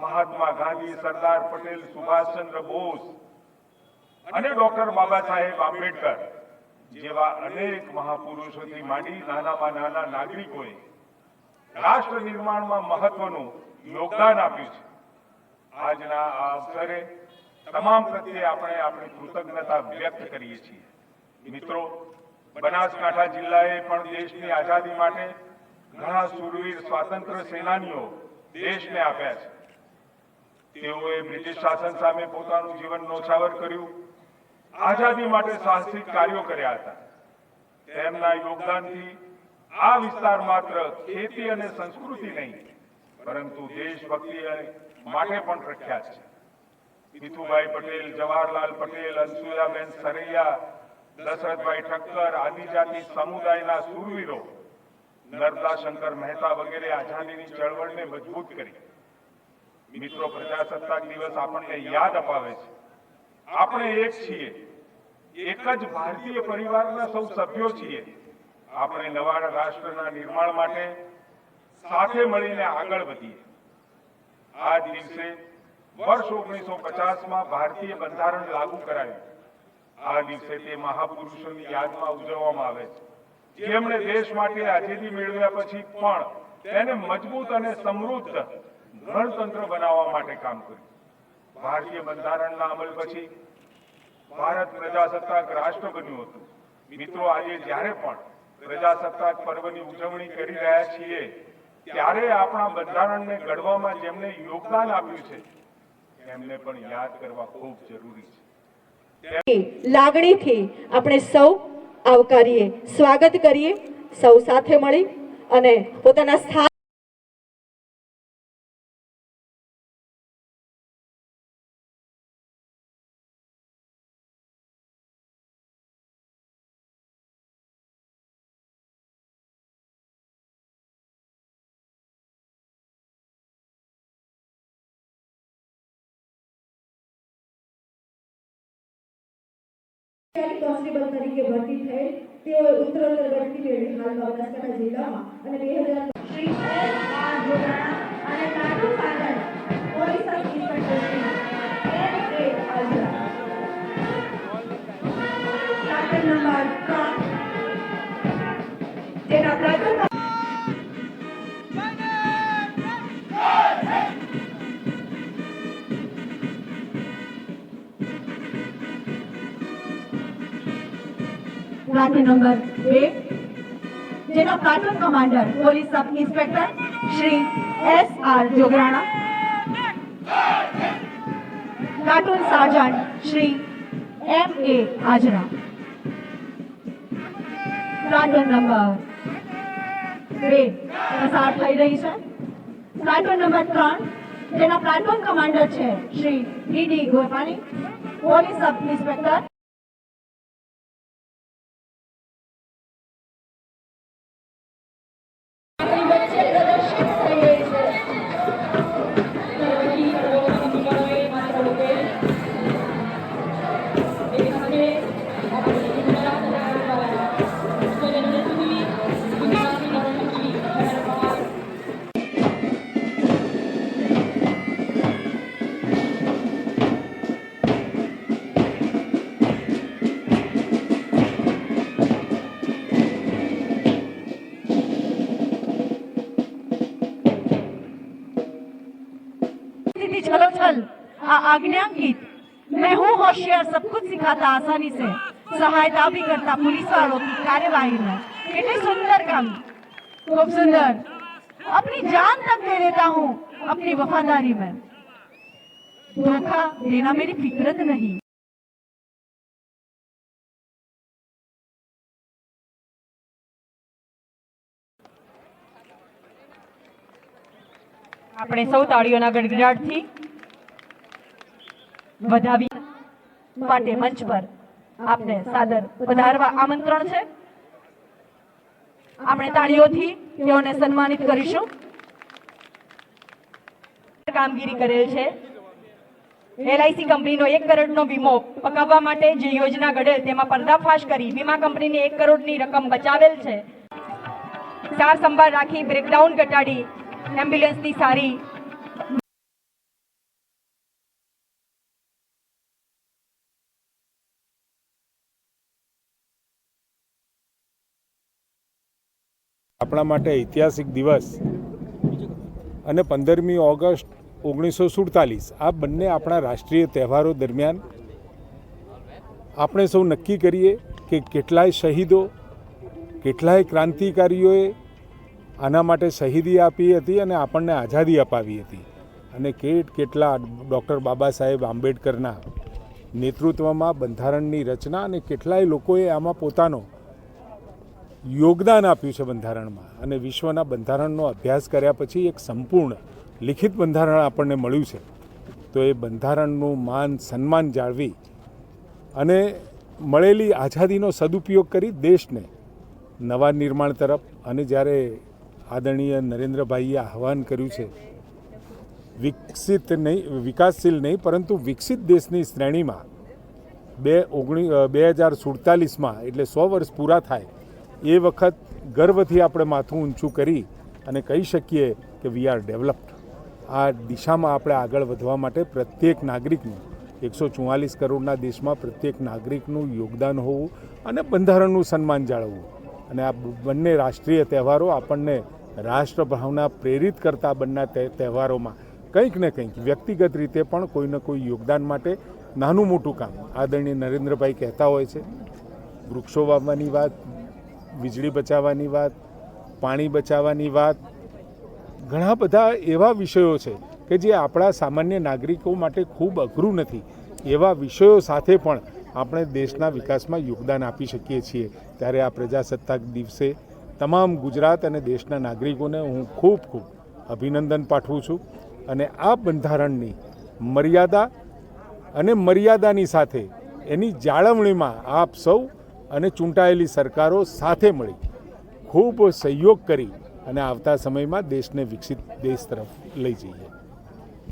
મહાત્મા ગાંધી, સરદાર પટેલ, સુભાષચંદ્ર બોઝ અને ડોક્ટર બાબા સાહેબ આંબેડકર જેવા અનેક મહાપુરુષોથી માંડી નાનામાં નાના નાગરિકોએ રાષ્ટ્ર નિર્માણમાં મહત્વનું યોગદાન આપ્યું છે. આજના આ અવસરે તમામ પ્રત્યે આપણે આપણી કૃતજ્ઞતા વ્યક્ત કરીએ છીએ. મિત્રો, બનાસકાંઠા જિલ્લાએ પણ દેશની આઝાદી માટે ઘણા સુરવીર સ્વાતંત્ર્ય સેનાનીઓ દેશને આપ્યા છે. તેઓએ બ્રિટિશ શાસન સામે પોતાનું જીવન નોછાવર કર્યું. આઝાદી માટે સાહસિક કાર્યો કર્યા હતા. તેમના યોગદાનથી આ વિસ્તાર માત્ર ખેતી અને સંસ્કૃતિ નહીં, પરંતુ દેશભક્તિ માટે પણ પ્રખ્યાત છે. વિઠુભાઈ પટેલ, જવાહરલાલ પટેલ, અનસુયાબેન સરૈયા, દશરથભાઈ ઠક્કર આદિજાતિ સમુદાયના સુરવીરો નર્મદા શંકર મહેતા વગેરે આઝાદીની ચળવળને મજબૂત કરી. મિત્રો, પ્રજાસત્તાક દિવસ આપણને યાદ અપાવે છે. આપણે એક છીએ. એક જ ભારતીય પરિવારના સૌ સભ્યો છીએ. આપણે નવા રાષ્ટ્રના નિર્માણ માટે સાથે મળીને આગળ વધીએ. આ દિવસે વર્ષ ઓગણીસો પચાસમાં ભારતીય બંધારણ લાગુ કરાયું. આ દિવસે તે મહાપુરુષોની યાદમાં ઉજવવામાં આવે છે. જેમણે દેશ માટે આઝાદી મેળવ્યા પછી પણ તેને મજબૂત અને સમૃદ્ધ ગણતંત્ર બનાવવા માટે કામ કર્યું. ભારતીય બંધારણના અમલ પછી ભારત પ્રજાસત્તાક રાષ્ટ્ર બન્યું હતું. મિત્રો, આજે જ્યારે પણ પ્રજાસત્તાક પર્વની ઉજવણી કરી રહ્યા છીએ, ત્યારે આપણા બંધારણને ઘડવામાં જેમને યોગદાન આપ્યું છે એમને પણ યાદ કરવા ખૂબ જરૂરી છે. લાગણીથી આપણે સૌ આવકારીએ, સ્વાગત કરીએ, સૌ સાથે મળી અને પોતાના સ્થાન કોન્સ્ટેબલ તરીકે ભરતી થયેલ તેઓ ઉત્તરોત્તર બઢતી મેળવી હાલ બનાસકાંઠા જિલ્લામાં. અને બે હજાર અને નાટુ પ્લાટુન નંબર બે, જેના platoon commander police sub inspector Shri S R Jograna, platoon sergeant Shri M A Ajra platoon number બે પસાર થઈ રહી છે. પ્લાટુન નંબર ત્રણ, જેના પ્લાટુન કમાન્ડર છે Shri D D Gopani police sub inspector आज्ञांकित मैं हूँ होशियार सब कुछ सिखाता आसानी से सहायता भी करता पुलिस वालों की कार्यवाही में कितनी सुंदर काम खूब सुंदर अपनी जान तक दे देता हूँ अपनी वफादारी में धोखा देना मेरी फितरत नहीं આપણે સૌ તાળીઓના ગડગડાટથી વધાવી માટે મંચ પર આપને સાદર પધારવા આમંત્રણ છે. આપણે તાળીઓથી તેઓને સન્માનિત કરીશું. કામગીરી કરેલ છે. એલઆઈસી કંપનીનો એક કરોડનો વીમો પકાવવા માટે જે યોજના ઘડેલ તેમાં પર્દાફાશ કરી વીમા કંપનીને એક કરોડની રકમ બચાવેલ છે. સાર સંભાળ રાખી બ્રેકડાઉન ઘટાડી એમ્બ્યુલન્સની સારી આપણા માટે ઐતિહાસિક દિવસ. અને પંદરમી ઓગસ્ટ ઓગણીસો સુડતાલીસ, આ બંને આપણા રાષ્ટ્રીય તહેવારો દરમિયાન આપણે સૌ નક્કી કરીએ કે કેટલાય શહીદો, કેટલાય ક્રાંતિકારીઓએ આના માટે શહીદી આપી હતી અને આપણને આઝાદી અપાવી હતી. અને કેટ કેટલા ડૉક્ટર બાબા સાહેબ આંબેડકરના નેતૃત્વમાં બંધારણની રચના અને કેટલાય લોકોએ આમાં પોતાનો યોગદાન આપ્યું છે બંધારણમાં અને વિશ્વના બંધારણનો અભ્યાસ કર્યા પછી એક સંપૂર્ણ લિખિત બંધારણ આપણને મળ્યું છે. તો એ બંધારણનું માન સન્માન જાળવી અને મળેલી આઝાદીનો સદુપયોગ કરી દેશને નવા નિર્માણ તરફ અને જ્યારે આદરણીય નરેન્દ્રભાઈએ આહવાન કર્યું છે, વિકસિત નહીં, વિકાસશીલ નહીં, પરંતુ વિકસિત દેશની શ્રેણીમાં બે ઓગણી બે હજાર સુડતાલીસમાં એટલે સો વર્ષ પૂરા થાય એ વખત ગર્વથી આપણે માથું ઊંચું કરી અને કહી શકીએ કે વી આર ડેવલપ્ડ આ દિશામાં આપણે આગળ વધવા માટે પ્રત્યેક નાગરિકનું, એકસો ચુમ્માલીસ કરોડના દેશમાં પ્રત્યેક નાગરિકનું યોગદાન હોવું અને બંધારણનું સન્માન જાળવવું. અને આ બંને રાષ્ટ્રીય તહેવારો આપણને રાષ્ટ્રભાવના પ્રેરિત કરતા બંને તહેવારોમાં કંઈક ને કંઈક, વ્યક્તિગત રીતે પણ કોઈને કોઈ યોગદાન માટે નાનું મોટું કામ. આદરણીય નરેન્દ્રભાઈ કહેતા હોય છે, વૃક્ષો વાવવાની વાત વીજળી બચાવવાની વાત, પાણી બચાવવાની વાત, ઘણા બધા એવા વિષયો છે કે જે આપણા સામાન્ય નાગરિકો માટે ખૂબ અઘરું નથી. એવા વિષયો સાથે પણ આપણે દેશના વિકાસમાં યોગદાન આપી શકીએ છીએ. ત્યારે આ પ્રજાસત્તાક દિવસે તમામ ગુજરાત અને દેશના નાગરિકોને હું ખૂબ ખૂબ અભિનંદન પાઠવું છું અને આ બંધારણની મર્યાદા અને મર્યાદાની સાથે એની જાળવણીમાં આપ સૌ અને ચૂંટાયેલી સરકારો સાથે મળી ખૂબ સહયોગ કરી અને આવતા સમયમાં દેશને વિકસિત દેશ તરફ લઈ જઈએ.